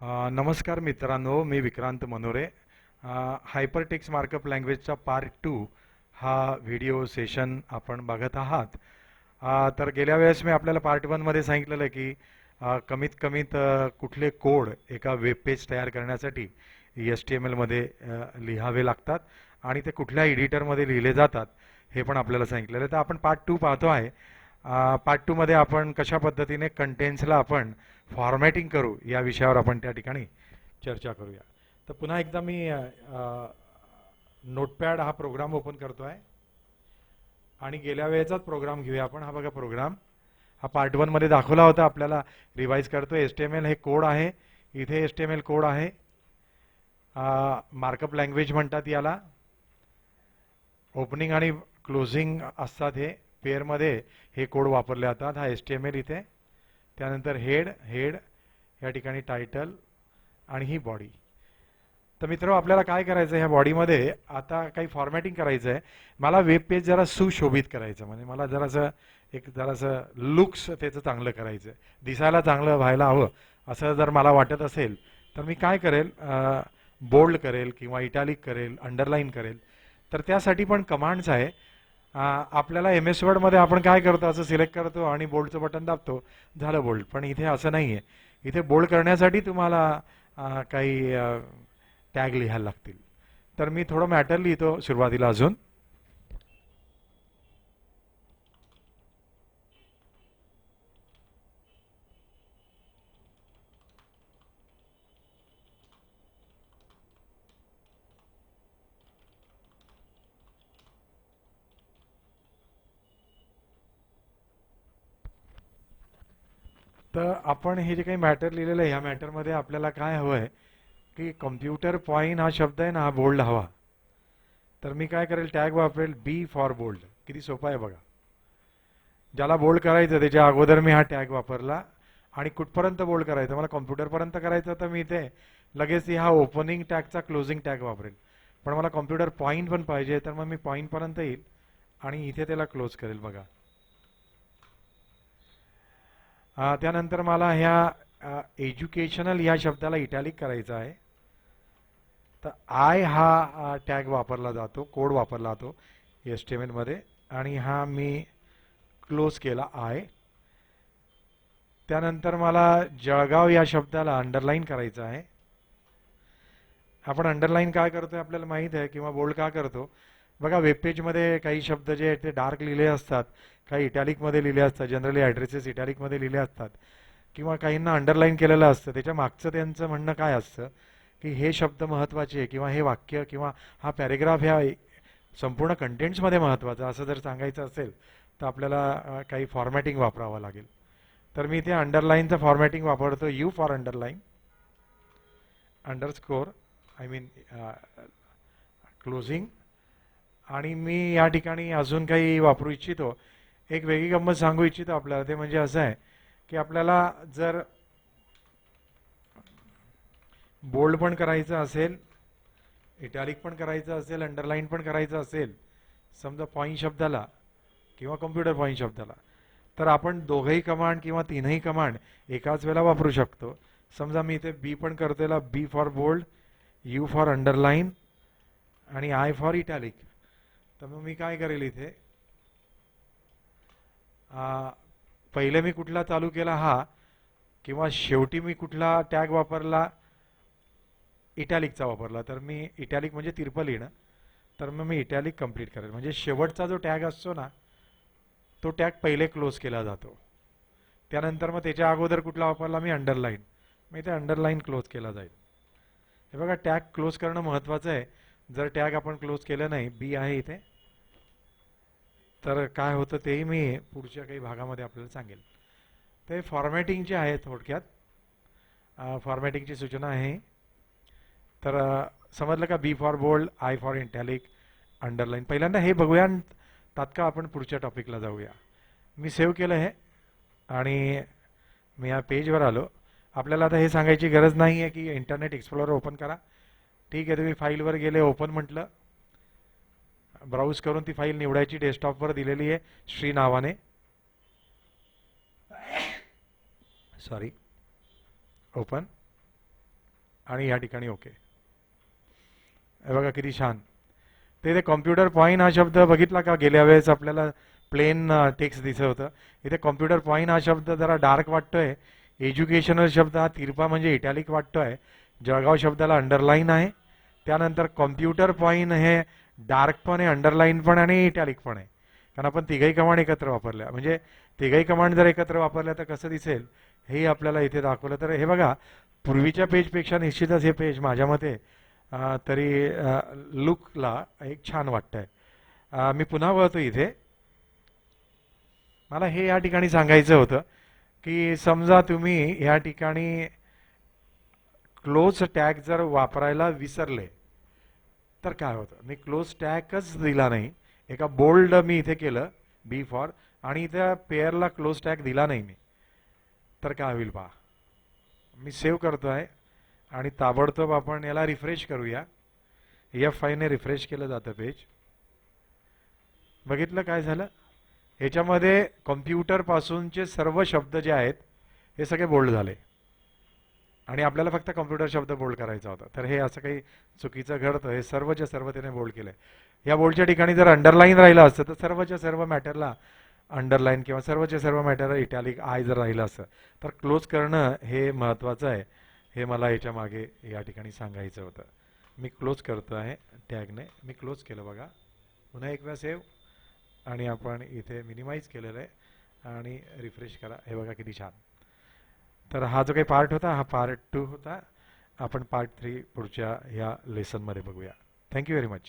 नमस्कार मित्रांनो मी विक्रांत मनोरे. हायपरटेक्स मार्कअप लँग्वेजचा पार्ट टू हा व्हिडिओ सेशन आपण बघत आहात. तर गेल्या वेळेस मी आपल्याला पार्ट वनमध्ये सांगितलेलं की कमीत कमीत कुठले कोड एका वेब पेज तयार करण्यासाठी एस टी एम एलमध्ये लिहावे लागतात आणि ते कुठल्या एडिटरमध्ये लिहिले जातात हे पण आपल्याला सांगितलेलं आहे. तर आपण पार्ट टू पाहतो आहे. पार्ट टूमध्ये आपण कशा पद्धतीने कंटेंट्सला आपण फॉर्मॅटिंग करू या विषयावर आपण त्या ठिकाणी चर्चा करूया. तर पुन्हा एकदा मी नोटपॅड हा प्रोग्राम ओपन करतो आहे आणि गेल्या वेळेचाच प्रोग्राम घेऊया आपण. हा बघा प्रोग्राम हा पार्ट वनमध्ये दाखवला होता. आपल्याला रिवाईज करतो एस टी एम एल हे कोड आहे. इथे S T M L code आहे. मार्कअप लँग्वेज म्हणतात याला. ओपनिंग आणि क्लोजिंग असतात हे. पेअरमध्ये हे कोड वापरले जातात. हा एस टी एम एल इथे. त्यानंतर हेड हेड या ठिकाणी टायटल आणि ही बॉडी. तर मित्र आपल्याला काय करायचं आहे? ह्या बॉडीमध्ये आता काही फॉर्मॅटिंग करायचं आहे मला वेब पेज जरा सुशोभित करायचं म्हणजे मला जरासं एक जरासं लुक्स त्याचं चांगलं करायचं आहे दिसायला चांगलं व्हायला हवं. असं जर मला वाटत असेल तर मी काय करेल? बोल्ड करेल किंवा इटॅलिक करेल अंडरलाईन करेल. तर त्यासाठी पण कमांड्स आहे. आपल्याला एम एस वर्डमध्ये आपण काय करतो असं सिलेक्ट करतो आणि बोल्डचं बटन दाबतो. झालं बोल्ड पण इथे असं नाही आहे इथे बोल्ड करण्यासाठी तुम्हाला काही टॅग लिहायला लागतील. तर मी थोडं मॅटर लिहितो सुरुवातीला अजून. तर आपण हे जे काही मॅटर लिहिलेलं आहे ह्या मॅटरमध्ये आपल्याला काय हवं आहे की कम्प्युटर पॉईंट हा शब्द आहे ना हा बोल्ड हवा. तर मी काय करेल टॅग वापरेल बी फॉर बोल्ड किती सोपा आहे बघा. ज्याला बोल्ड करायचं त्याच्या अगोदर मी हा टॅग वापरला. आणि कुठपर्यंत बोल्ड करायचं? मला कॉम्प्युटरपर्यंत करायचं तर मी इथे लगेच हा ओपनिंग टॅगचा क्लोजिंग टॅग वापरेल. पण मला कम्प्युटर पॉईंट पण पाहिजे तर मग मी पॉईंटपर्यंत येईल आणि इथे त्याला क्लोज करेल बघा. त्यानंतर मला ह्या एज्युकेशनल या शब्दाला इटॅलिक करायचं आहे. तर आय हा टॅग वापरला जातो कोड वापरला जातो एस टी एम आणि हा मी क्लोज केला आय त्यानंतर मला जळगाव या शब्दाला अंडरलाईन करायचं आहे. आपण अंडरलाईन काय करतोय आपल्याला माहीत आहे किंवा बोल्ड का करतो? बघा वेबपेजमध्ये काही शब्द जे आहेत ते डार्क लिहिले असतात. काही इटॅलिकमध्ये लिहिले असतात. जनरली ॲड्रेसेस इटॅलिकमध्ये लिहिले असतात. किंवा काहींना अंडरलाईन केलेलं असतं. त्याच्या मागचं त्यांचं म्हणणं काय असतं? की हे शब्द महत्त्वाचे किंवा हे वाक्य किंवा हा पॅरेग्राफ ह्या संपूर्ण कंटेंट्समध्ये महत्त्वाचा असं जर सांगायचं असेल तर आपल्याला काही फॉर्मॅटिंग वापरावं लागेल. तर मी इथे अंडरलाईनचं फॉर्मॅटिंग वापरतो U for underline underscore I mean closing आणि मी या ठिकाणी अजून काही वापरू इच्छितो. एक वेगळी गंमत सांगू इच्छितो आपल्याला. ते म्हणजे असं आहे की आपल्याला जर बोल्ड पण करायचं असेल इटॅलिक पण करायचं असेल अंडरलाईन पण करायचं असेल समजा पॉईंट शब्दाला किंवा कम्प्युटर पॉईंट शब्दाला तर आपण दोघंही कमांड किंवा तीनही कमांड एकाच वेळेला वापरू शकतो. समजा मी इथे बी पण करतेला B for bold U for underline आणि आय फॉर इटॅलिक तर मग मी काय करेल इथे? पहिले मी कुठला चालू केला हा किंवा शेवटी मी कुठला टॅग वापरला? इटॅलिकचा वापरला. तर मी इटॅलिक म्हणजे तिरपल लिहिणं तर मग मी इटॅलिक कंप्लीट करेल. म्हणजे शेवटचा जो टॅग असतो ना तो टॅग पहिले क्लोज केला जातो. त्यानंतर मग त्याच्या अगोदर कुठला वापरला? मी अंडरलाईन. मग इथे अंडरलाईन क्लोज केला जाईल. हे बघा टॅग क्लोज करणं महत्त्वाचं आहे. जर टॅग आपण क्लोज केलं नाही बी आहे इथे तर काय होतं तेही मी पुढच्या काही भागामध्ये आपल्याला सांगेल. ते फॉर्मॅटिंगचे आहे थोडक्यात. फॉर्मॅटिंगची सूचना आहे. तर समजलं का? B for bold I for italic underline पहिल्यांदा हे बघूया आणि तात्काळ आपण पुढच्या टॉपिकला जाऊया. मी सेव्ह केलं हे आणि मी या पेजवर आलो. आपल्याला आता हे सांगायची गरज नाही आहे की इंटरनेट एक्सप्लोअर ओपन करा. ठीक आहे तुम्ही फाईलवर गेले ओपन म्हटलं. ब्राउज करून ती फाईल निवडायची डेस्कटॉपवर दिलेली आहे श्री नावाने. सॉरी ओपन आणि या ठिकाणी ओके बघा किती छान. ते ते कॉम्प्युटर पॉईंट हा शब्द बघितला का? गेल्या वेळेस आपल्याला प्लेन टेक्स्ट दिसत होतं. इथे कॉम्प्युटर पॉईंट हा शब्द जरा डार्क वाटतोय. एज्युकेशनल शब्द हा तिरपा म्हणजे इटॅलिक वाटतोय. जळगाव शब्दाला अंडरलाईन आहे. त्यानंतर कॉम्प्युटर पॉईंट हे डार्क पण आहे अंडरलाईन पण आणि इटॅलिक पण आहे. कारण आपण तिघही कमांड एकत्र वापरल्या. म्हणजे तिघही कमांड जर एकत्र वापरल्या तर कसं दिसेल? हेही आपल्याला इथे दाखवलं. तर हे बघा पूर्वीच्या पेजपेक्षा निश्चितच हे पेज माझ्या मते तरी लुकला एक छान वाटतंय. आहे मी पुन्हा वळतो इथे. मला हे या ठिकाणी सांगायचं होतं की समजा तुम्ही या ठिकाणी क्लोज टॅग जर वापरायला विसरले तर काय होतं? मी क्लोज टॅगच दिला नाही. एका बोल्ड मी इथे केलं बी फॉर आणि त्या पेअरला क्लोज टॅग दिला नाही मी. तर काय होईल पहा? मी सेव्ह करतो आहे आणि ताबडतोब आपण याला रिफ्रेश करूया. एफ फायने रिफ्रेश केलं जातं पेज. बघितलं काय झालं? ह्याच्यामध्ये कॉम्प्युटरपासूनचे सर्व शब्द जे आहेत हे सगळे बोल्ड झाले. आणि आपल्याला फक्त कम्प्युटर शब्द बोल्ड करायचा होता. तर हे असं काही चुकीचं घडतं. हे सर्वच्या सर्व त्याने बोल्ड आहे या बोल्डच्या ठिकाणी जर अंडरलाईन राहिलं असतं तर सर्वच्या सर्व मॅटरला अंडरलाईन किंवा सर्वच्या सर्व मॅटर इटॅलिक आय जर राहिलं असतं तर क्लोज करणं हे महत्त्वाचं आहे. हे मला याच्या मागे या ठिकाणी सांगायचं होतं. मी क्लोज करतो आहे टॅगने मी क्लोज केलं बघा. पुन्हा एक वेळा सेव्ह आणि आपण इथे मिनिमाइज केलेलं आहे. आणि रिफ्रेश करा. हे बघा किती छान. तर हा जो काही पार्ट होता हा पार्ट टू होता. आपण पार्ट थ्री पुढच्या ह्या लेसनमध्ये बघूया. Thank you very much